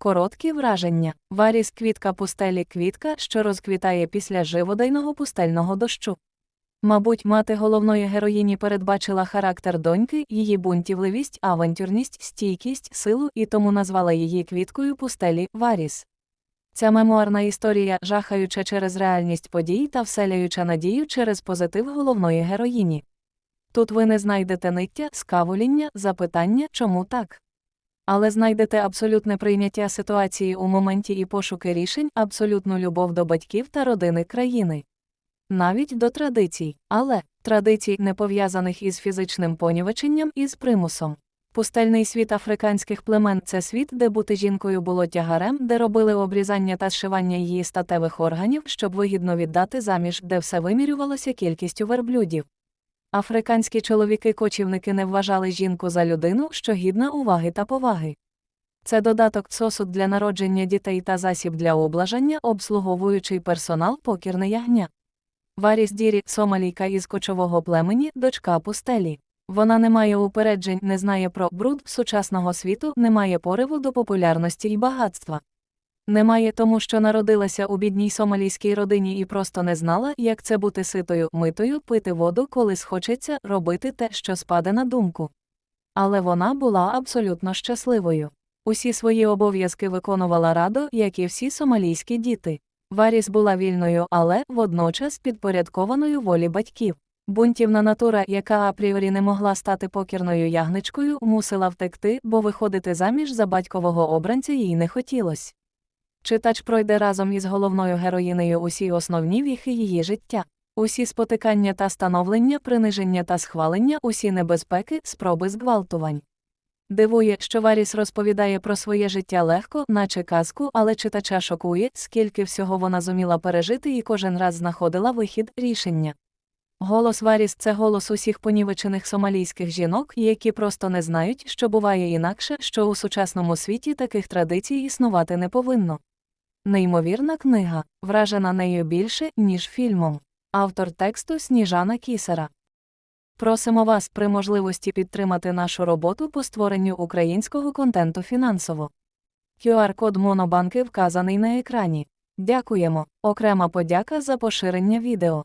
Короткі враження. Варіс квітка пустелі квітка, що розквітає після живодайного пустельного дощу. Мабуть, мати головної героїні передбачила характер доньки, її бунтівливість, авантюрність, стійкість, силу і тому назвала її квіткою пустелі Варіс. Ця мемуарна історія, жахаюча через реальність подій та вселяюча надію через позитив головної героїні. Тут ви не знайдете ниття, скавуління, запитання, чому так. Але знайдете абсолютне прийняття ситуації у моменті і пошуки рішень, абсолютну любов до батьків та родини країни. Навіть до традицій, але традицій, не пов'язаних із фізичним понівеченням і з примусом. Пустельний світ африканських племен це світ, де бути жінкою було тягарем, де робили обрізання та зшивання її статевих органів, щоб вигідно віддати заміж, де все вимірювалося кількістю верблюдів. Африканські чоловіки-кочівники не вважали жінку за людину, що гідна уваги та поваги. Це додаток сосуд для народження дітей та засіб для облажання, обслуговуючий персонал покірне ягня. Варіс Дірі, сомалійка із кочового племені, дочка пустелі. Вона не має упереджень, не знає про бруд сучасного світу, не має пориву до популярності й багатства. Немає тому, що народилася у бідній сомалійській родині і просто не знала, як це бути ситою, митою, пити воду, коли схочеться, робити те, що спаде на думку. Але вона була абсолютно щасливою. Усі свої обов'язки виконувала радо, як і всі сомалійські діти. Варіс була вільною, але водночас підпорядкованою волі батьків. Бунтівна натура, яка апріорі не могла стати покірною ягничкою, мусила втекти, бо виходити заміж за батькового обранця їй не хотілося. Читач пройде разом із головною героїнею усі основні віхи її життя, усі спотикання та становлення, приниження та схвалення, усі небезпеки, спроби зґвалтувань. Дивує, що Варіс розповідає про своє життя легко, наче казку, але читача шокує, скільки всього вона зуміла пережити і кожен раз знаходила вихід рішення. Голос Варіс це голос усіх понівечених сомалійських жінок, які просто не знають, що буває інакше, що у сучасному світі таких традицій існувати не повинно. Неймовірна книга, вражена нею більше, ніж фільмом. Автор тексту Сніжана Кісера. Просимо вас при можливості підтримати нашу роботу по створенню українського контенту фінансово. QR-код Монобанки вказаний на екрані. Дякуємо. Окрема подяка за поширення відео.